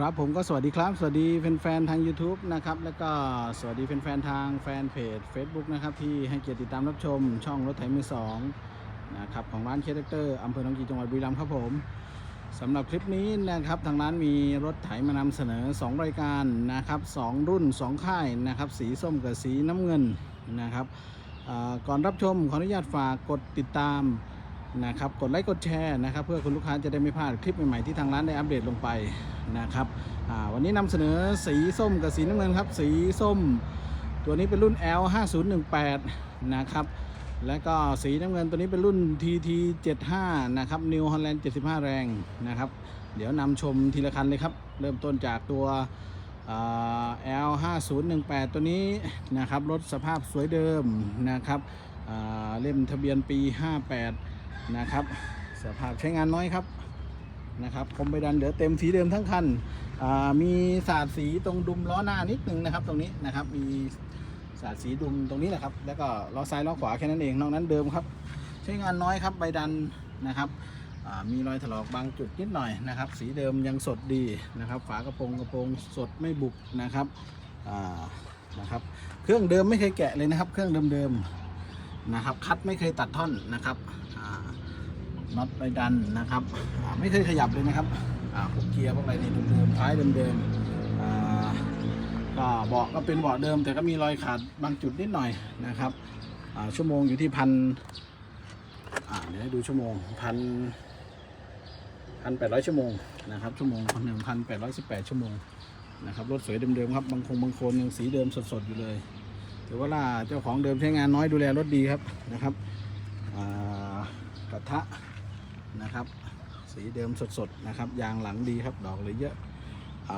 ครับผมก็สวัสดีครับ สวัสดีแฟนๆทาง YouTube นะครับ แล้วก็สวัสดีแฟนๆทางแฟนเพจ Facebook นะครับ ที่ให้เกียรติติดตามรับชมช่องรถไถมือสองนะครับของร้านเคเตอร์อำเภอหนองกีจังหวัดบุรีรัมย์ครับผมสำหรับคลิปนี้นะครับทางร้านมีรถไถมานำเสนอ 2 รายการนะครับ 2 รุ่น 2 ค่ายนะครับ สีส้มกับสีน้ำเงินนะครับก่อนรับชมขออนุญาตฝากกดติดตาม นะครับกดไลค์กดแชร์นะครับ เพื่อคุณลูกค้าจะได้ไม่พลาดคลิปใหม่ๆที่ทางร้านได้อัปเดตลงไปนะครับวันนี้นำเสนอสีส้มกับสีน้ำเงินครับ สีส้ม ตัวนี้เป็นรุ่น L 5018นะครับและก็สีน้ำเงินตัวนี้เป็นรุ่น TT 75นะครับ New Holland 75 แรงนะครับ เดี๋ยวนำชมทีละคันเลยครับ เริ่มต้นจากตัว L 5018ตัวนี้นะครับรถสภาพสวยเดิมนะครับเล่มทะเบียนปี 58 นะครับสภาพใช้งานน้อยครับนะครับคมไปดันเหลือเต็มสีเดิมทั้งคันมีสาดสีตรงดุมล้อหน้านิดนึงนะครับ ตรงนี้นะครับมีสาดสีดุมตรงนี้แหละครับ แล้วก็ล้อซ้ายล้อขวาแค่นั้นเองนอกนั้นเดิมครับ ใช้งานน้อยครับใบดันนะครับมีรอยถลอกบางจุดนิดหน่อยนะครับ สีเดิมยังสดดีนะครับ ฝากระโปรงกระโปรงสดไม่บุบนะครับนะครับ เครื่องเดิมไม่เคยแกะเลยนะครับ เครื่องเดิมๆนะครับ คัดไม่เคยตัดท่อนนะครับ น็อตใบดันนะครับ ไม่เคยขยับเลยนะครับอ่าพวกเกียร์พวกอะไรนี่เดิมๆท้ายเดิมๆก็เบาะก็เป็นเบาะเดิม แต่ก็มีรอยขาดบางจุดนิดหน่อยนะครับชั่วโมงอยู่ที่พันเดี๋ยวให้ดูชั่วโมงพันพันแปดร้อยชั่วโมงนะครับชั่วโมงหนึ่งพันแปดร้อยสิบแปดชั่วโมงนะครับรถสวยเดิมๆครับบางคงบางโคนยังสีเดิมสดๆอยู่เลยถือว่าล่าเจ้าของเดิมใช้งานน้อยดูแลรถดีครับนะครับกระทะ นะครับ สีเดิมสดๆนะครับ ยางหลังดีครับ ดอกเลยเยอะ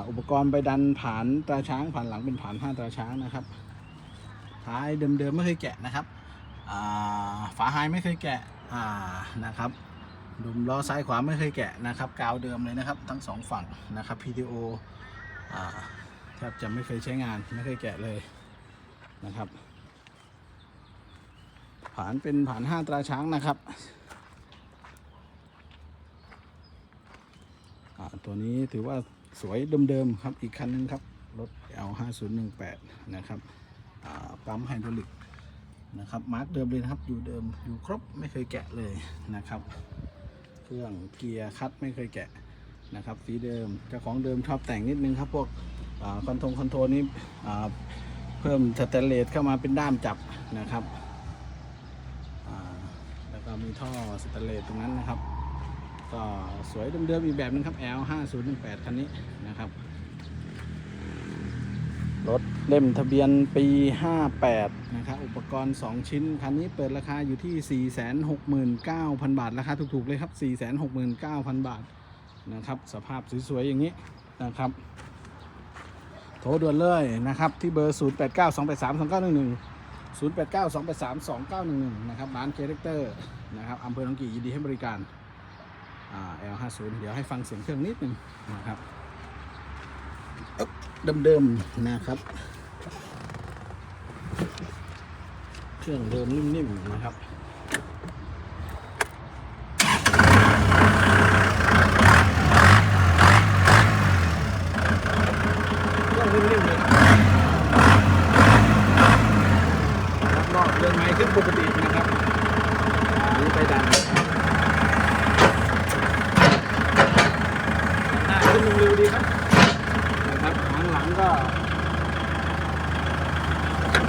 อุปกรณ์ไปดันผ่านตราช้างผ่านหลังเป็นผ่านห้าตราช้างนะครับ ท้ายเดิมๆไม่เคยแกะนะครับอ่าฝาไฮไม่เคยแกะนะครับดุมล้อซ้ายขวาไม่เคยแกะนะครับ กาวเดิมเลยนะครับ ทั้งสองฝั่งนะครับ PTO แทบจะไม่เคยใช้งานไม่เคยแกะเลยนะครับ ผ่านเป็นผ่านห้าตราช้างนะครับอ่า ตัวนี้ถือว่าสวยเดิมๆครับอีกคันนึงครับ รถ L5018 นะครับปั๊มไฮดรอลิกนะครับมาร์กเดิมเลยนะครับอยู่เดิมอยู่ครบไม่เคยแกะเลยนะครับ เครื่องเกียร์คัดไม่เคยแกะนะครับสีเดิมเจ้าของเดิมชอบแต่งนิดนึงครับพวกอคอนโทรลคอนโทรลนี้เพิ่มสแตนเลสเข้ามาเป็นด้ามจับนะครับแล้วก็มีท่อสแตนเลสตรงนั้นนะครับ ก็สวยเดิมๆอีกแบบนึงครับ L 5 0 1 8คันนี้นะครับ รถเล่มทะเบียนปี 58 นะครับอุปกรณ์ 2 ชิ้น คันนี้เปิดราคาอยู่ที่ 469,000 บาท ราคาถูกๆเลยครับ 469,000 บาทนะครับ สภาพสวยๆอย่างนี้นะครับ โทรด่วนเลยนะครับ ที่เบอร์ 0892832911 0892832911 นะครับร้านเคเรคเตอร์นะครับอำเภอหนองกี่ยินดีให้บริการ L50 เดี๋ยวให้ฟังเสียงเครื่องนิดหนึงนะครับเดิมๆนะครับ เครื่องเดิมนิ่มๆนะครับเครื่องนิ่มๆเลยครับรอบเดินไม้ขึ้นปกตินะครับอันนี้ไปดันหน้าขึ้นเร็วๆดีครับ นะครับข้างหลังก็ ไฮ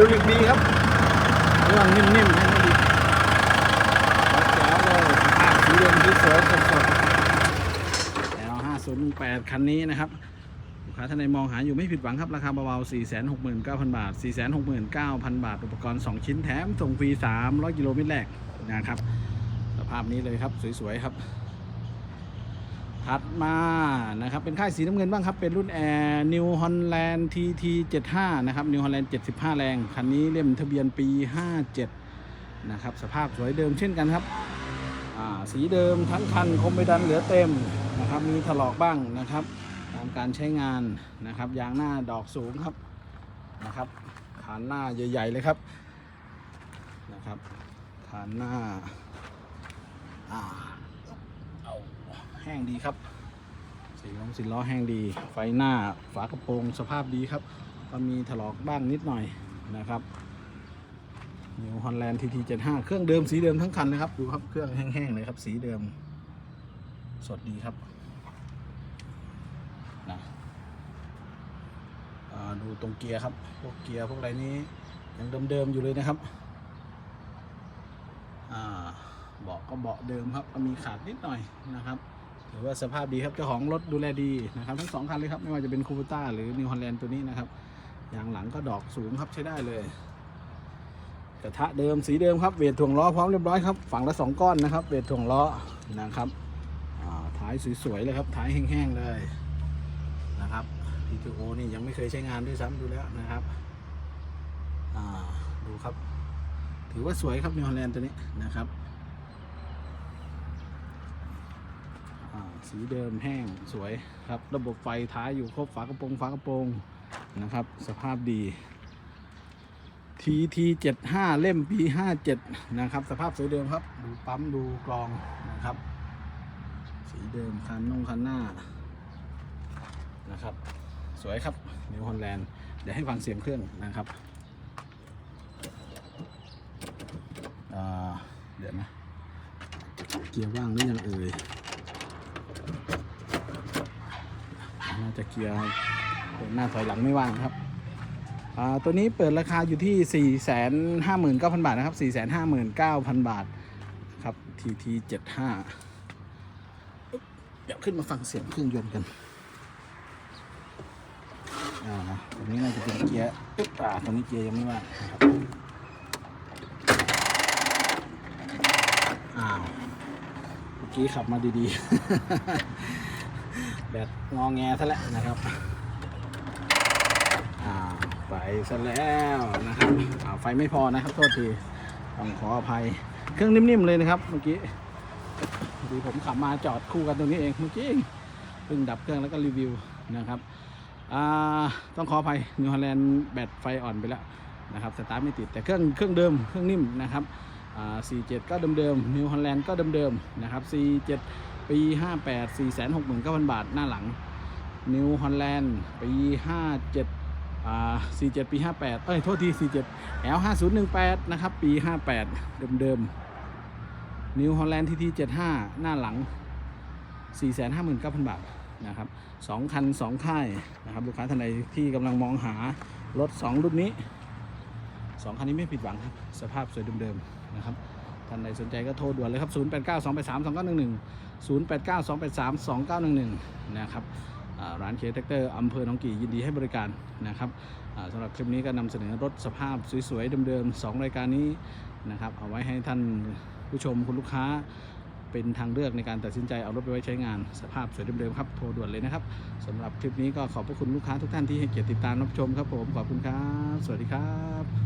ดรอลิกดีครับเครื่องนิ่มๆไฮดรอลิกวัดแจ๋วเลยภาพสีเดิมที่สวยสดๆแล้ว508 คันนี้นะครับ กค้าท่านใดมองหาอยู่ไม่ผิดหวังครับ ราคาเบาๆ 469,000 บาท 469,000 บาท อุปกรณ์ 2 ชิ้นแถม ส่งฟรี 300 กิโลเมตรแรกนะครับ สภาพนี้เลยครับ สวย ๆ ครับ ถัดมานะครับ เป็นค่ายสีน้ำเงินบ้างครับ เป็นรุ่นแอร์ New Holland TT 75นะครับ New Holland 75 แรง คันนี้เล่มทะเบียนปี 57 นะครับ สภาพสวยเดิมเช่นกันครับสีเดิมทั้งคันคมไปดันเหลือเต็มนะครับ มีถลอกบ้างนะครับ ตามการใช้งานนะครับ ยางหน้าดอกสูงครับนะครับฐานหน้าใหญ่ๆเลยครับนะครับฐานหน้าอ่าเอาแห้งดีครับสีล้อสีล้อแห้งดี ไฟหน้าฝากระโปรงสภาพดีครับ ก็มีถลอกบ้างนิดหน่อยนะครับนิวฮอลแลนด์ทีทีเจ็ดห้าเครื่องเดิมสีเดิมทั้งคันเลยครับ ดูครับเครื่องแห้งๆเลยครับ สีเดิม สดดีครับ นะดูตรงเกียร์ครับพวกเกียร์พวกอะไรนี้ยังเดิมๆอยู่เลยนะครับเบาะก็เบาะเดิมครับก็มีขาดนิดหน่อยนะครับถือว่าสภาพดีครับเจ้าของรถดูแลดีนะครับทั้งสองคันเลยครับไม่ว่าจะเป็นคู p ต้าหรือนิวฮอลแลนด์ตัวนี้นะครับยางหลังก็ดอกสูงครับใช้ได้เลยกระทะเดิมสีเดิมครับเวทถ่วงล้อพร้อมเรียบร้อยครับฝั่งละสองก้อนนะครับ เวทถ่วงล้อนะครับท้ายสวยๆเลยครับท้ายแห้งๆเลย นะครับ PTO นี่ยังไม่เคยใช้งานด้วยซ้ำดูแล้วนะครับดูครับ ถือว่าสวยครับนิวฮอลแลนด์ตัวนี้นะครับสีเดิมแห้งสวยครับ ระบบไฟท้ายอยู่ครบฝากระโปรงฝากระโปรงนะครับ สภาพดี TT 75 เล่ม P 57 นะครับ สภาพสวยเดิมครับ ดูปั๊มดูกรองนะครับ สีเดิมคันนงคันหน้า นะครับ สวยครับนิวฮอลแลนด์เดี๋ยวให้ฟังเสียงเครื่องนะครับเดี๋ยวนะเกียร์ว่างหรือยังเอ่ยน่าจะเกียร์เปิดหน้าถอยหลังไม่ว่างครับตัวนี้เปิดราคาอยู่ที่ 4 5 9 0 0 0 บาทนะครับ 4 5 9 0 0 0 บาทครับ TT 75 เดี๋ยวขึ้นมาฟังเสียงเครื่องยนต์กัน อ่าตรงนี้น่าจะเป็นเกียร์อึ๊บอ่าตรงนี้เกียร์ยังไม่ว่างนะครับอ้าวเมื่อกี้ขับมาดีๆ แบตงอแงซะแล้วนะครับอ่าไปซะแล้วนะครับอ่าไฟไม่พอนะครับโทษทีต้องขออภัยเครื่องนิ่มๆเลยนะครับ เมื่อกี้ดีผมขับมาจอดคู่กันตรงนี้เองเมื่อกี้เพิ่งดับเครื่องแล้วก็รีวิวนะครับ ต้องขออภัยนิวฮอลแลนด์แบตไฟอ่อนไปแล้วนะครับสตาร์ทไม่ติดแต่เครื่องเครื่องเดิมเครื่องนิ่มนะครับ47 ก็เดิมๆนิวฮอลแลนด์ก็เดิมๆนะครับ 47 ปี 58 469,000 บาทหน้าหลังนิวฮอลแลนด์ปี 57อ่า47 ปี 58 เอ้ย โทษที 47 L 5018 นะครับ ปี 58 เดิมๆนิวฮอลแลนด์ทีที75 หน้าหลัง 459,000 บาท นะครับสองคัน2ค่ายนะครับลูกค้าท่านใดที่กำลังมองหารถ 2 รุ่นนี้ 2 คันนี้ไม่ผิดหวังครับ สภาพสวยเดิมๆนะครับท่านใดสนใจก็โทรด่วนเลยครับ 0892832911 0892832911 นะครับร้านเคแท็กเตอร์อำเภอหนองกี่ยินดีให้บริการนะครับสำหรับคลิปนี้ก็นำเสนอรถสภาพสวยๆเดิมๆ2 รายการนี้นะครับเอาไว้ให้ท่านผู้ชมคุณลูกค้า เป็นทางเลือกในการตัดสินใจเอารถไปไว้ใช้งานสภาพสวยเดิมๆครับโทรด่วนเลยนะครับสำหรับคลิปนี้ก็ขอบพระคุณลูกค้าทุกท่านที่ให้เกียรติติดตามรับชมครับผมขอบคุณครับ สวัสดีครับ